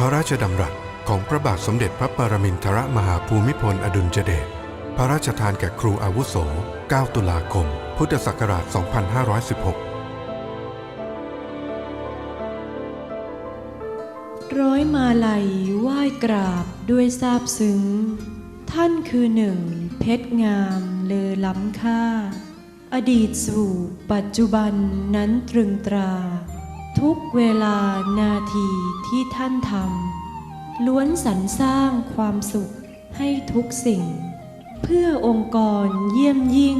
ระราชดำรัสของพระบาทสมเด็จพระปรมินทรมหาภูมิพลอดุลยเดช พระราชทานแก่ครูอาวุโส 9 ตุลาคม พุทธศักราช 2516 ร้อยมาลัยไหว้กราบด้วยซาบซึ้ง ท่านคือหนึ่ง เพชรงามเลอล้ำค่า อดีตสู่ปัจจุบันนั้นตรึงตรา ทุกเวลานาทีที่ท่านทำล้วนสรรสร้างความสุขให้ทุกสิ่ง เพื่อองค์กรเยี่ยมยิ่ง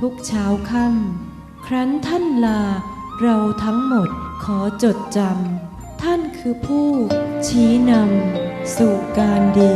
ทุกเช้าค่ำครั้นท่านลาเราทั้งหมดขอจดจำท่านคือผู้ชี้นำสู่การดี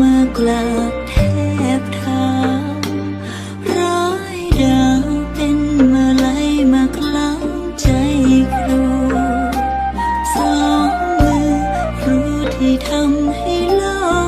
มกราทบเท้าร้อยดาวเป็นมลัยมาล้องใจครูสองมือรูที่ทำให้โลก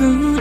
You.